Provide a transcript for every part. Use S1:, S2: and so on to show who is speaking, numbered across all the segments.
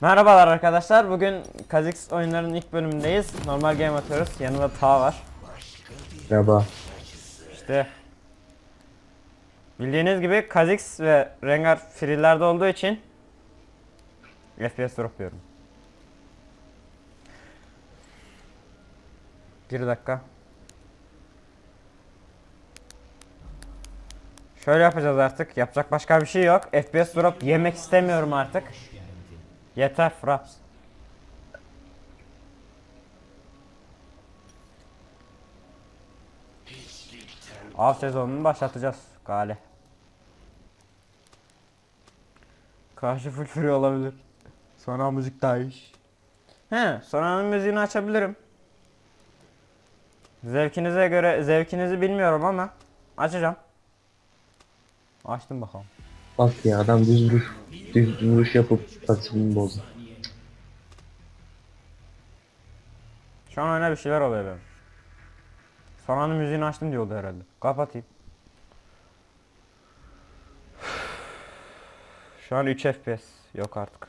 S1: Merhabalar arkadaşlar. Bugün Kha'Zix oyunlarının ilk bölümündeyiz. Normal game atıyoruz. Yanında Ta var.
S2: Merhaba.
S1: İşte bildiğiniz gibi Kha'Zix ve Rengar freelerde olduğu için FPS dropluyorum. Bir dakika. Şöyle yapacağız artık. Yapacak başka bir şey yok. FPS drop yemek istemiyorum artık. Yeter Fraps. Av sezonunu başlatacağız gale. Karşı full free olabilir. Sonra müzik daha iyi. He, sonranın müziğini açabilirim. Zevkinize göre, zevkinizi bilmiyorum ama açacağım. Açtım bakalım.
S2: Bak ya adam düz vuruş, düz vuruş yapıp pasifini bozdu.
S1: Şu an öyle bir şeyler oluyor benim. Sonranın müziğini açtım diyordu herhalde. Kapatayım. Şu an 3 FPS. Yok artık.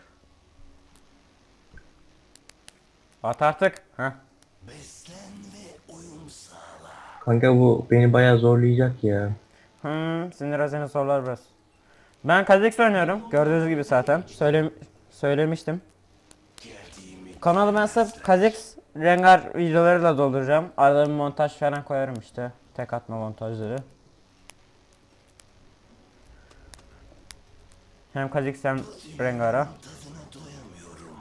S1: At artık. Heh.
S2: Kanka bu beni bayağı zorlayacak ya.
S1: Hmm, sinir azeni sorular biraz. Ben Kha'Zix oynuyorum. Gördüğünüz gibi zaten. Söyle söylemiştim. Kanalı ben sırf Kha'Zix Rengar videolarıyla dolduracağım. Arada bir montaj falan koyarım işte. Tek atma montajları. Hem Kha'Zix hem Rengar'a.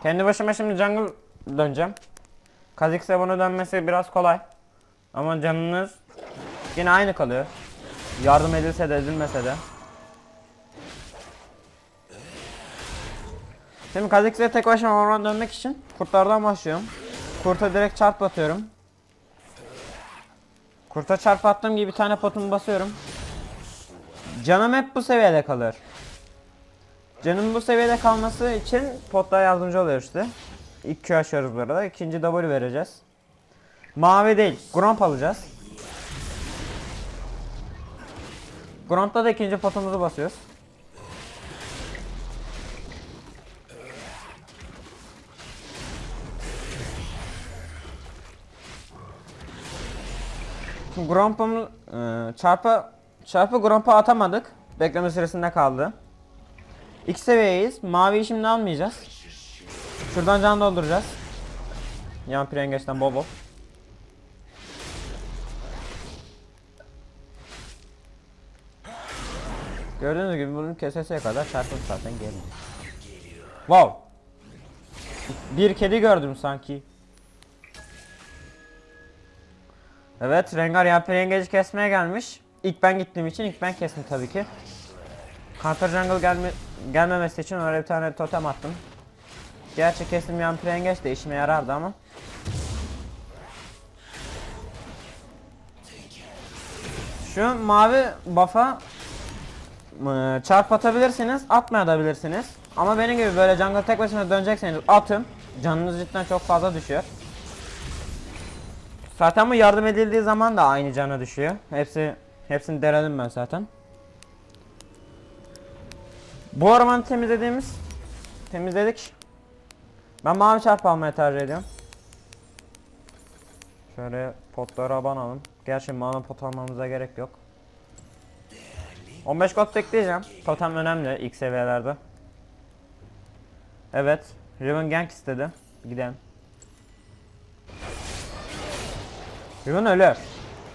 S1: Kendi başıma şimdi jungle döneceğim. Kha'Zix'e bunu dönmesi biraz kolay. Ama canınız yine aynı kalıyor. Yardım edilse de edilmese de. Şimdi Kha'Zix'e tek başıma orman dönmek için kurtlardan başlıyorum. Kurta direkt çarp atıyorum. Kurta çarp attığım gibi bir tane potumu basıyorum. Canım hep bu seviyede kalır. Canım bu seviyede kalması için potlar yardımcı oluyor işte. İlk Q açıyoruz bu arada. İkinci W vereceğiz. Mavi değil. Gromp alacağız. Gromp'ta da ikinci potumuzu basıyoruz. Şimdi e, çarpı çarpı Gromp'a atamadık. Bekleme süresinde kaldı. İki seviyeyiz. Maviyi şimdi almayacağız. Şuradan can dolduracağız. Yan prengeçten bol bol. Gördüğünüz gibi bunun keseseye kadar çarpım zaten geldi. Wow. Bir kedi gördüm sanki. Evet, Rengar Yengeci kesmeye gelmiş. İlk ben gittiğim için ilk ben kestim tabii ki. Counter Jungle gelme, gelmemesi için öyle bir tane totem attım. Gerçi kestim Yalper Yengeç de işime yarardı ama. Şu mavi buff'a Ee, çarp atabilirsiniz, atmayabilirsiniz. Ama benim gibi böyle jungle tek başına dönecekseniz atın. Canınız cidden çok fazla düşüyor. Zaten bu yardım edildiği zaman da aynı cana düşüyor. Hepsi hepsini denedim ben zaten. Bu ormanı temizlediğimiz temizledik. Ben mavi çarp almayı tercih ediyorum. Şöyle potlara abanalım. Gerçi mavi pot almamıza gerek yok. 15 gold tekleyeceğim. Totem önemli ilk seviyelerde. Evet. Riven gank istedi. Gidelim. Riven ölür.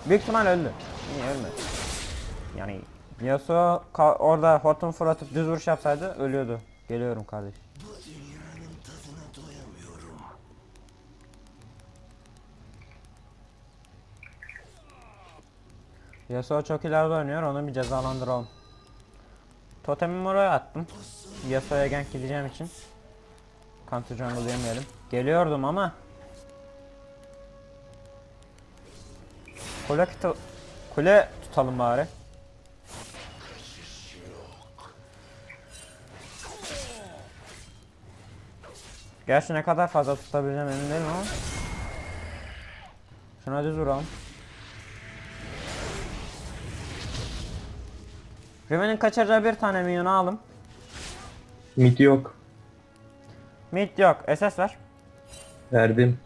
S1: Büyük ihtimal öldü. Niye ölmedi? Yani Yasuo orada hortum fırlatıp düz vuruş yapsaydı ölüyordu. Geliyorum kardeş. Yasuo çok ileride oynuyor onu bir cezalandıralım. Totemimi oraya attım. Yasuo'ya gank gideceğim için. Counter jungle yemeyelim. Geliyordum ama. Kule, kule tutalım bari. Gerçi ne kadar fazla tutabileceğim emin değilim ama. Şuna düz vuralım. Riven'in kaçacağı bir tane minyonu alım.
S2: Mid yok.
S1: Mid yok. SS ver.
S2: Verdim.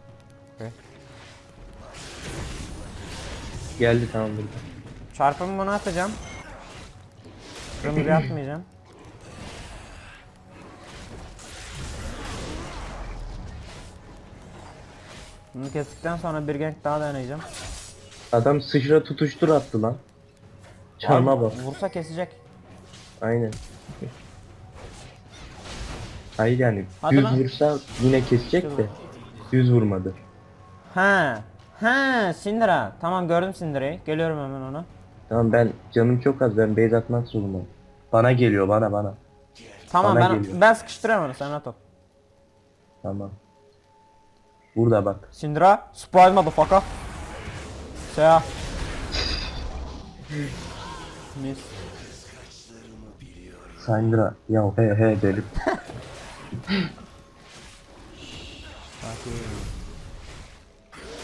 S2: Geldi tamam burada.
S1: Çarpımı bunu atacağım. Kırmızı atmayacağım. Bunu kestikten sonra bir gank daha deneyeceğim.
S2: Adam sıçra tutuştur attı lan. Çarma bak.
S1: Vursa kesecek.
S2: Aynen. Hayır yani
S1: Hadi
S2: düz
S1: lan.
S2: vursa yine kesecek de düz vurmadı.
S1: He. He, Syndra. Tamam gördüm Syndra'yı. Geliyorum hemen ona.
S2: Tamam ben canım çok az ben base atmak zorundayım. Bana geliyor bana bana.
S1: Tamam
S2: Bana
S1: ben
S2: geliyor.
S1: ben sıkıştırıyorum onu sen rahat ol.
S2: Tamam. Burada bak.
S1: Syndra, spoil motherfucker. Seha. Mis.
S2: Sandra ya he he dedim.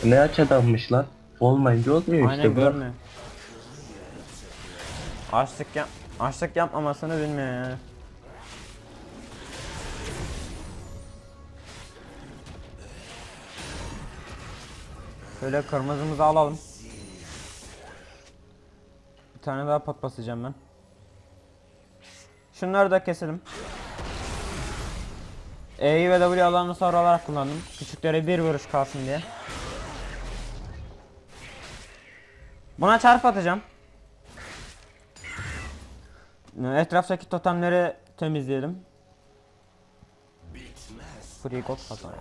S2: Ne aç adammış lan. Olmayınca olmuyor
S1: Aynen
S2: işte.
S1: görmüyor. Açlık yap açlık yapmamasını bilmiyor yani. Şöyle kırmızımızı alalım. Bir tane daha pot basacağım ben. Şunları da keselim. E'yi ve W alanını sonra olarak kullandım. Küçüklere bir vuruş kalsın diye. Buna çarp atacağım. Etraftaki totemleri temizleyelim. Free gold kazanalım.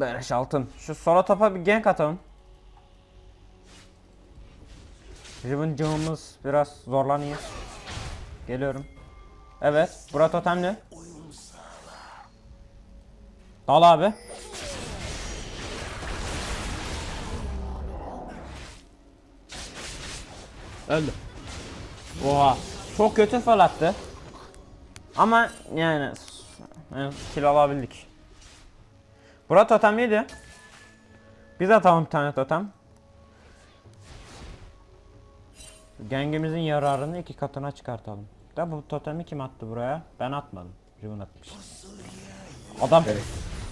S1: Beleş altın. Şu sola topa bir gank atalım. Ribbon'cığımız biraz zorlanıyor. Geliyorum. Evet. Bura totemli. Dal abi. Öldü. Oha. Çok kötü fırlattı. Ama yani, yani kill alabildik. Bura totemliydi. Biz atalım bir tane totem. Gengimizin yararını iki katına çıkartalım. Da bu totemi kim attı buraya? Ben atmadım. Ribbon atmış. Adam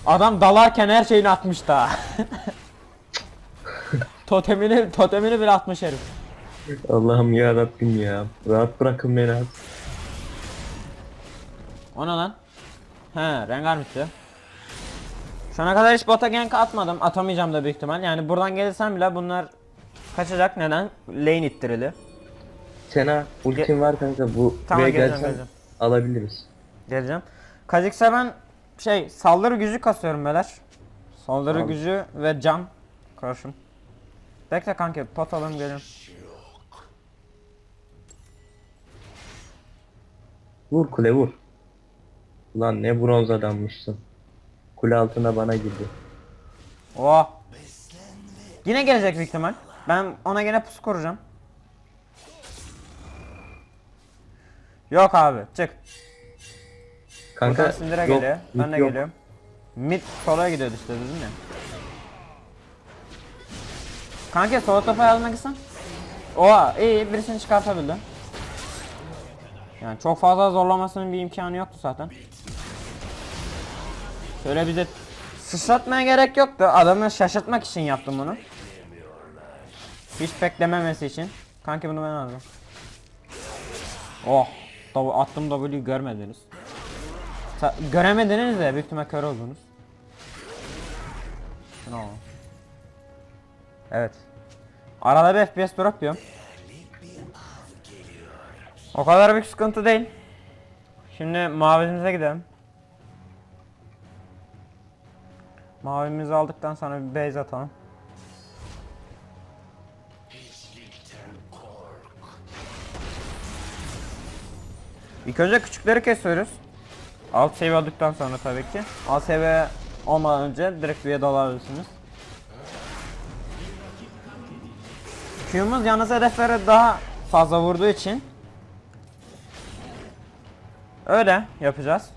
S1: Adam dalarken her şeyini atmış daha. totemini totemini bile atmış herif.
S2: Allah'ım ya Rabbim ya. Rahat bırakın beni az.
S1: O ne lan? He, Rengar bitti. Şu ana kadar hiç bota gank atmadım. Atamayacağım da büyük ihtimal. Yani buradan gelirsem bile bunlar kaçacak. Neden? Lane ittirili.
S2: Sena ultin var kanka bu
S1: Tamam, geleceğim,
S2: gelsen
S1: geleceğim.
S2: alabiliriz.
S1: Geleceğim. Kha'Zix'e ben şey saldırı gücü kasıyorum beyler. Saldırı
S2: Tamam.
S1: gücü ve can karşım. Bekle kanka pot alalım geliyorum.
S2: Vur kule vur. Ulan ne bronz adammışsın. Kule altına bana girdi.
S1: Oha. Yine gelecek büyük ihtimal. Ben ona gene pusu kuracağım. Yok abi çık.
S2: Kanka
S1: Buradan Syndra
S2: yok,
S1: geliyor. Ben
S2: mid
S1: de
S2: yok.
S1: geliyorum. Mid sola gidiyordu işte dedim ya. Kanka sola topa yazmak isten. Oha iyi birisini çıkartabildim. Yani çok fazla zorlamasının bir imkanı yoktu zaten. Şöyle bir de sıçratmaya gerek yoktu. Adamı şaşırtmak için yaptım bunu. Hiç beklememesi için. Kanki bunu ben aldım. Oh. Attım W'yu görmediniz. Sa- göremediniz de büyük ihtimal kör oldunuz. Alalım. Evet. Arada bir FPS drop yiyorum. O kadar büyük sıkıntı değil. Şimdi mavimize gidelim. Mavimizi aldıktan sonra bir base atalım. İlk önce küçükleri kesiyoruz. Alt seviye aldıktan sonra tabii ki. Alt seviye olmadan önce direkt bir dalabilirsiniz. Q'muz yalnız hedeflere daha fazla vurduğu için öyle yapacağız.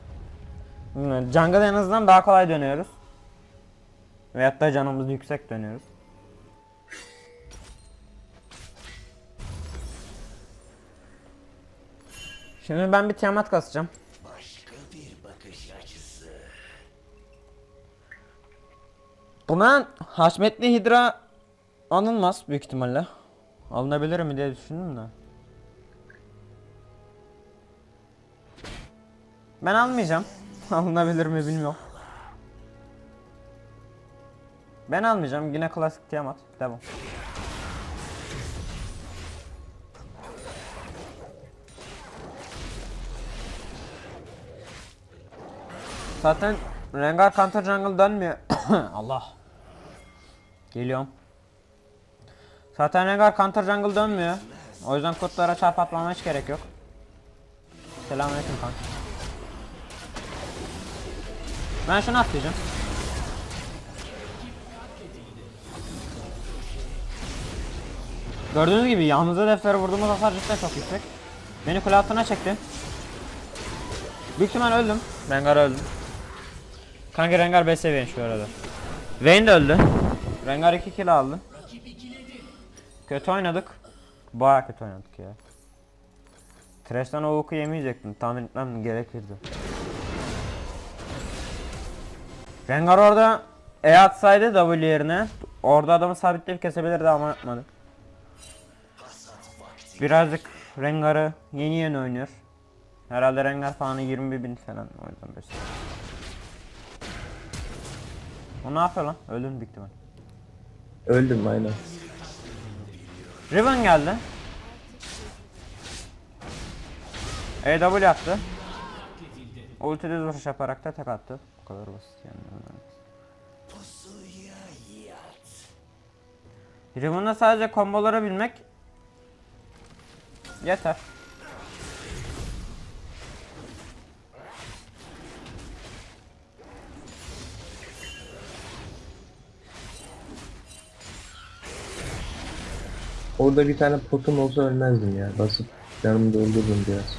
S1: Hmm, Jungle en azından daha kolay dönüyoruz. Veyahut da canımız yüksek dönüyoruz. Şimdi ben bir Tiamat kasacağım.
S3: Başka bir bakış açısı.
S1: Buna Haşmetli Hidra anılmaz büyük ihtimalle. Alınabilir mi diye düşündüm de. Ben almayacağım. Alınabilir mi bilmiyorum. Ben almayacağım. Yine klasik Tiamat. Devam. Zaten Rengar Counter Jungle dönmüyor. Allah. Geliyorum. Zaten Rengar Counter Jungle dönmüyor. O yüzden kurtlara çarp atmama hiç gerek yok. Selamünaleyküm kanka. Ben şunu atlayacağım. Gördüğünüz gibi yalnız hedeflere vurduğumuz hasar cidden çok yüksek. Beni kule altına çekti. Büyük ihtimal öldüm. Rengar öldüm. Kanka Rengar 5 seviyen şu arada. Vayne de öldü. Rengar 2 kill aldı. Kötü oynadık. Baya kötü oynadık ya. Trash'tan o oku yemeyecektim. Tahmin etmem gerekirdi. Rengar orada E atsaydı W yerine orada adamı sabitleyip kesebilirdi ama yapmadı. Birazcık Rengar'ı yeni yeni oynuyor. Herhalde Rengar falan 20 bin falan o yüzden beş. O ne yapıyor lan? Öldüm büyük ihtimal.
S2: Öldüm aynen.
S1: Riven geldi. EW attı. Ulti düz vuruş yaparak da tek attı. Bu kadar basit yani. Riven'da sadece komboları bilmek yeter.
S2: Orada bir tane potum olsa ölmezdim ya. Basıp canımı doldurdum biraz.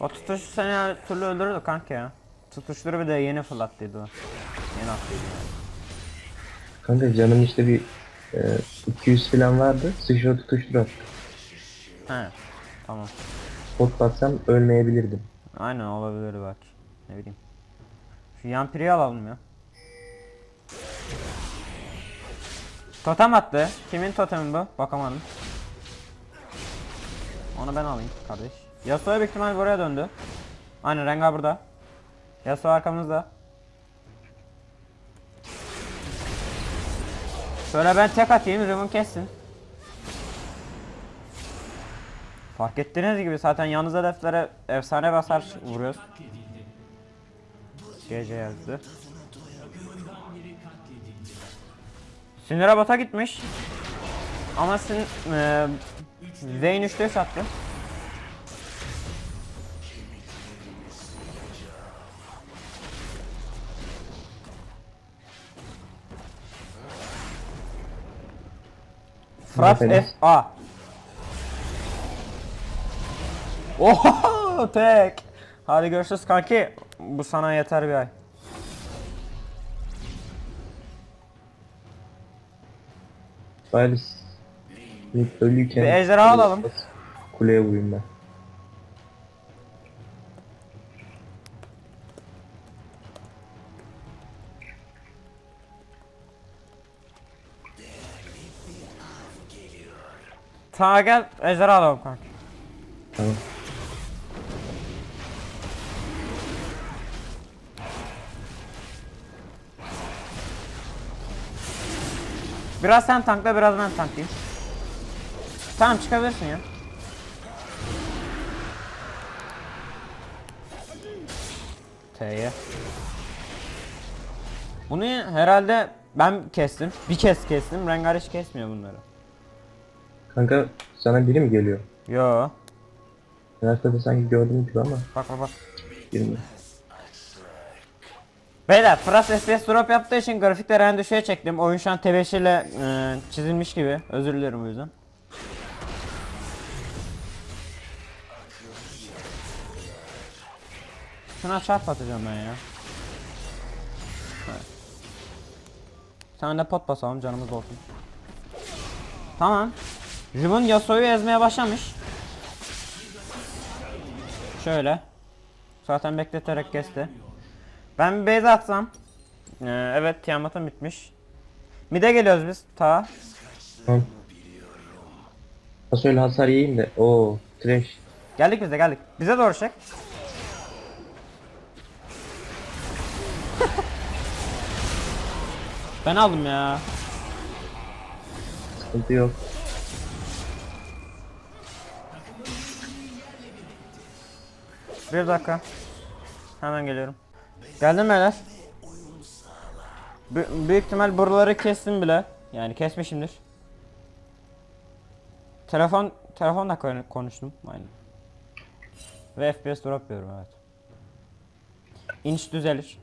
S1: O tutuşu seni her türlü öldürürdü kanka ya. Tutuşları bir de yeni fırlattıydı o. Yeni attıydı yani.
S2: Kanka canım işte bir e, 200 falan vardı. Sıçra tutuştur attı.
S1: He. Tamam.
S2: Pot batsam ölmeyebilirdim.
S1: Aynen olabilir belki. Ne bileyim. Şu Yampiri'yi alalım ya. Totem attı. Kimin totemi bu? Bakamadım. Onu ben alayım kardeş. Yasuo büyük ihtimal buraya döndü. Aynen Rengar burada. Yasuo arkamızda. Şöyle ben tek atayım, Riven kessin. Fark ettiğiniz gibi zaten yalnız hedeflere efsane basar vuruyoruz. GC yazdı. Sinir'e bota gitmiş. Ama sin e, Vayne 3'te sattı. Fraps
S2: Aferin.
S1: F A. Oho tek. Hadi görüşürüz kanki. Bu sana yeter bir ay.
S2: Bari s- ilk ölüyken...
S1: Bir ejderha alalım.
S2: Kuleye vurayım ben.
S1: Sağa gel ejderha alalım kanki.
S2: Tamam.
S1: Biraz sen tankla biraz ben tanklayayım. Tamam çıkabilirsin ya. T'ye. Bunu herhalde ben kestim. Bir kez kestim. Rengar hiç kesmiyor bunları.
S2: Kanka sana biri mi geliyor?
S1: Yo.
S2: Arkada sanki gördüm gibi ama
S1: Bak bak bak.
S2: girmiyor.
S1: Beyler Fras FPS drop yaptığı için grafikleri en düşüğe çektim. Oyun şu an tebeşirle e, çizilmiş gibi. Özür dilerim o yüzden. Şuna çarp atacağım ben ya. Evet. Sen de pot basalım canımız olsun. Tamam. Riven Yasuo'yu ezmeye başlamış. Şöyle. Zaten bekleterek kesti. Ben bir base atsam. Ee, evet Tiamat'ın bitmiş. Mide geliyoruz biz. Ta.
S2: Tamam. Nasıl öyle hasar yiyeyim de. Oo, trash.
S1: Geldik biz de geldik. Bize doğru çek. ben aldım ya.
S2: Sıkıntı yok.
S1: Bir dakika. Hemen geliyorum. Geldim beyler. Bü- büyük ihtimal buraları kestim bile. Yani kesmişimdir. Telefon telefonla kon- konuştum. Aynen. Ve FPS drop diyorum evet. İnç düzelir.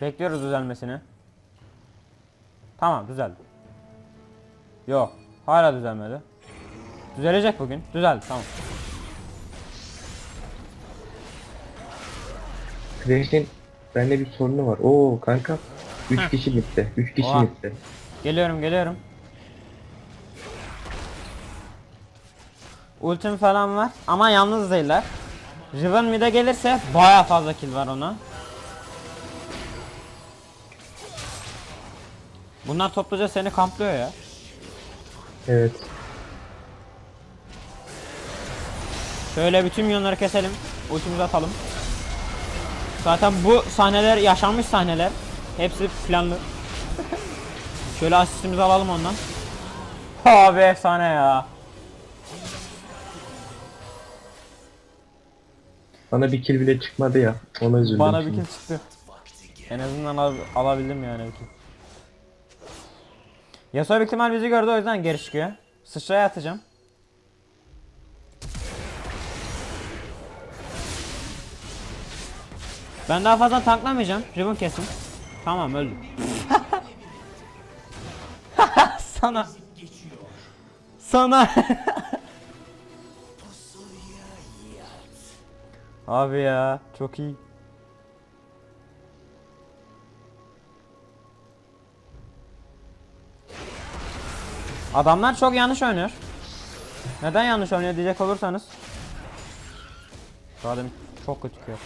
S1: Bekliyoruz düzelmesini. Tamam düzeldi. Yok. Hala düzelmedi. Düzelecek bugün. Düzeldi tamam.
S2: Trash'in bende bir sorunu var. Oo kanka. 3 kişi bitti. 3 kişi
S1: Oha.
S2: bitti.
S1: Geliyorum geliyorum. Ultim falan var ama yalnız değiller. Riven mid'e gelirse baya fazla kill var ona. Bunlar topluca seni kamplıyor ya.
S2: Evet.
S1: Şöyle bütün milyonları keselim. Ultimizi atalım. Zaten bu sahneler yaşanmış sahneler. Hepsi planlı. Şöyle asistimizi alalım ondan. Abi efsane ya.
S2: Bana bir kill bile çıkmadı ya. Ona üzüldüm.
S1: Bana bir
S2: şimdi.
S1: kill çıktı. En azından al- alabildim yani bir kill. Yasuo büyük ihtimal bizi gördü o yüzden geri çıkıyor. Sıçraya atacağım. Ben daha fazla tanklamayacağım. Ribbon kesin. Tamam öldüm. Sana. Sana. Abi ya çok iyi. Adamlar çok yanlış oynuyor. Neden yanlış oynuyor diyecek olursanız. Zaten çok kötü kötü.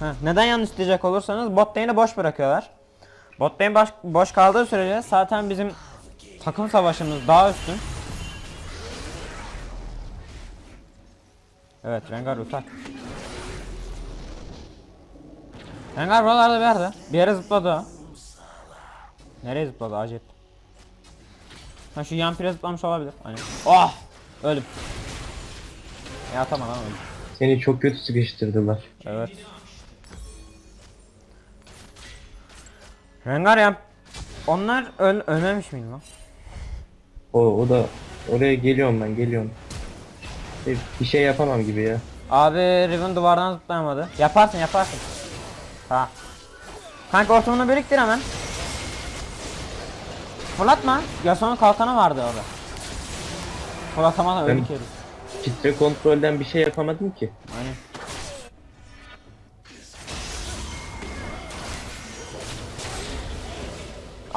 S1: Heh, neden yanlış diyecek olursanız bot lane'i boş bırakıyorlar. Bot lane boş, boş kaldığı sürece zaten bizim takım savaşımız daha üstün. Evet Rengar utak. Rengar buralarda bir yerde. Bir yere zıpladı o. Nereye zıpladı acayip. Ha şu yan pire zıplamış olabilir. Hani. Oh! Öldüm. Ya tamam lan öldüm.
S2: Seni çok kötü sıkıştırdılar.
S1: Evet. Rengar ya. Onlar öl ölmemiş miydi lan?
S2: O, o da oraya geliyorum ben geliyorum. E, Bir şey yapamam gibi ya.
S1: Abi Riven duvardan zıplayamadı. Yaparsın yaparsın. Ha. Kanka ortamını biriktir hemen. Fırlatma. Yasuo'nun kalkanı vardı orada. Fırlatamadan öldük herif.
S2: Kitle kontrolden bir şey yapamadım ki.
S1: Aynen.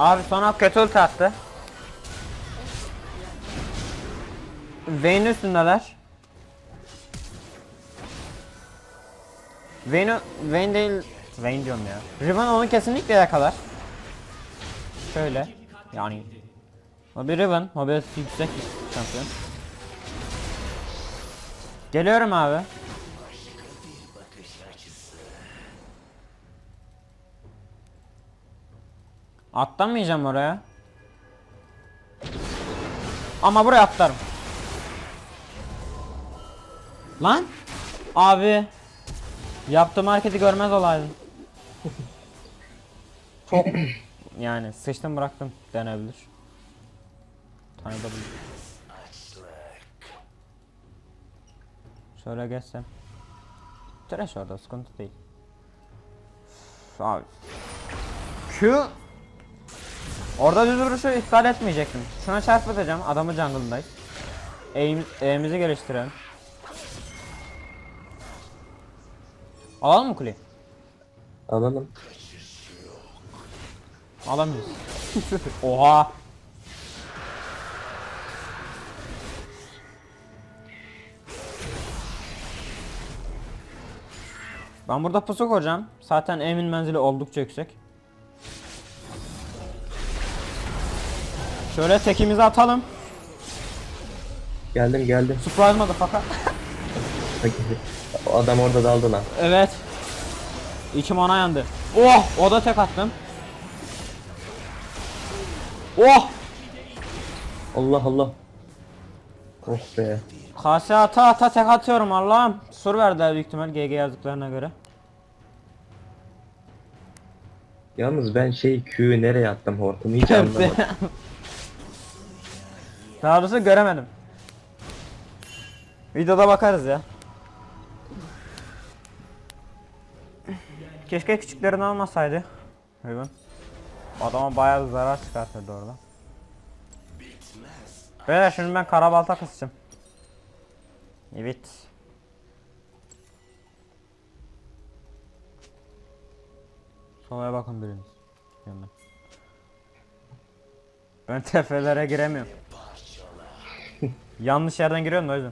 S1: Abi sonra kötü ulti attı. Vayne'in üstündeler. Vayne, Vayne değil, Vayne diyorum ya. Riven onu kesinlikle yakalar. Şöyle, yani. O bir Riven, mobility yüksek şampiyon. Geliyorum abi. Atlamayacağım oraya. Ama buraya atlarım. Lan! Abi. Yaptığım hareketi görmez olaydım. Çok yani sıçtım bıraktım denebilir. Tane W. Şöyle geçsem. Trash orada sıkıntı değil. Abi. Q Orada düz vuruşu iptal etmeyecektim. Şuna çarpıtacağım adamı jungle'dayız. Eğim, eğimizi geliştirelim. Alalım mı kuleyi?
S2: Alalım.
S1: Alamıyoruz. Oha. Ben burada pusu koyacağım. Zaten emin menzili oldukça yüksek. Şöyle tekimizi atalım.
S2: Geldim geldim.
S1: Surprise motherfucker.
S2: Adam orada daldı lan.
S1: Evet. İçim ana yandı. Oh! O da tek attım. Oh!
S2: Allah Allah. Oh be.
S1: Kase ata ata tek atıyorum Allah'ım. Sur verdiler büyük ihtimal GG yazdıklarına göre.
S2: Yalnız ben şey Q'yu nereye attım hortumu hiç anlamadım.
S1: Daha doğrusu göremedim. Videoda bakarız ya. Keşke küçüklerini almasaydı. Hayvan. Adama bayağı zarar çıkartırdı orada. Beyler şimdi ben karabalta kısacağım. Evet. Solaya bakın biriniz. Ben tefelere giremiyorum. Yanlış yerden giriyorum da o.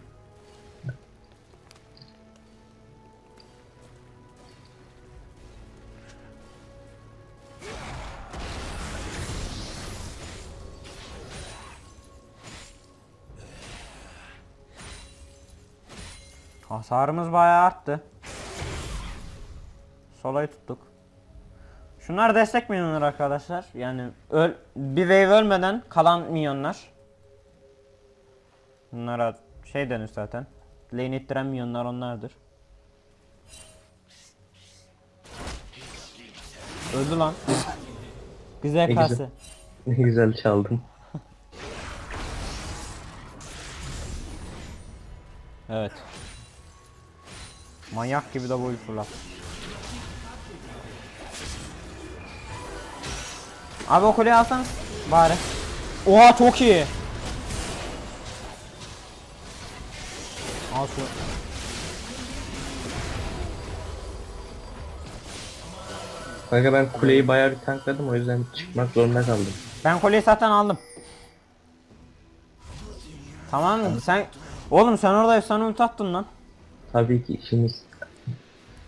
S1: Hasarımız bayağı arttı. Solayı tuttuk. Şunlar destek minyonlar arkadaşlar. Yani öl bir wave ölmeden kalan minyonlar. Bunlara şey denir zaten. Lane ittiren minyonlar onlardır. Öldü lan. Güzel kase.
S2: güzel. Ne güzel çaldım.
S1: Evet. Manyak gibi de boyu fırlat. Abi o kuleyi alsanız bari. Oha çok iyi. Al şu.
S2: Kanka ben kuleyi bayağı bir tankladım o yüzden çıkmak zorunda kaldım.
S1: Ben kolyeyi zaten aldım. Tamam mı? Sen Oğlum sen orada efsane ulti attın lan.
S2: Tabii ki işimiz.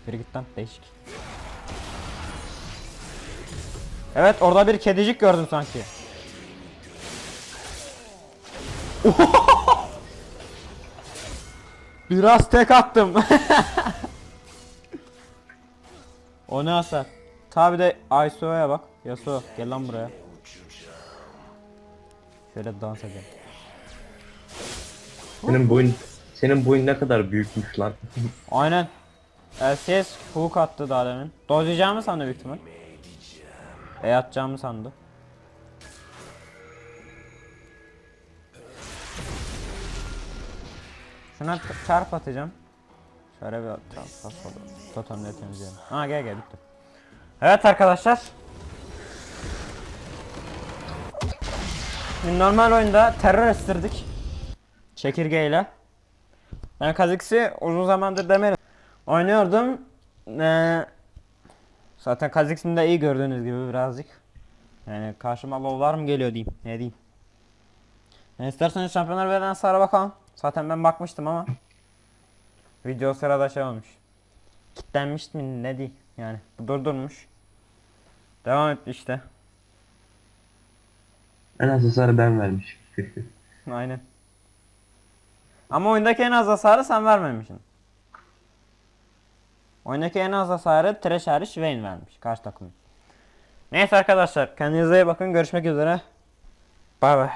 S1: Bir git lan değişik. Evet orada bir kedicik gördüm sanki. Biraz tek attım. o ne hasar? Tabi de Aiso'ya bak. Yasuo gel lan buraya. Şöyle dans edelim.
S2: Senin boyun senin boyun ne kadar büyükmüş lan.
S1: Aynen. LCS hook attı daha demin. Dojlayacağımı sandı büyük ihtimal. E atacağımı sandı. Şuna çarp atacağım. Şöyle bir çarp basalım. Totemleri temizleyelim. Ha gel gel bitti. Evet arkadaşlar. Normal oyunda terör estirdik. Çekirgeyle. Ben Kazix'i uzun zamandır demedim. Oynuyordum. Ee, zaten Kazix'in de iyi gördüğünüz gibi birazcık. Yani karşıma low'lar mı geliyor diyeyim. Ne diyeyim. Yani isterseniz şampiyonlar veren sonra bakalım. Zaten ben bakmıştım ama. Video sırada şey olmuş. Kitlenmiş mi ne diyeyim. Yani bu durdurmuş. Devam etti işte.
S2: En az hasarı ben vermişim.
S1: Aynen. Ama oyundaki en az hasarı sen vermemişsin. Oyundaki en az hasarı Thresh hariç Vayne vermiş. Karşı takım. Neyse arkadaşlar kendinize iyi bakın. Görüşmek üzere. Bay bay.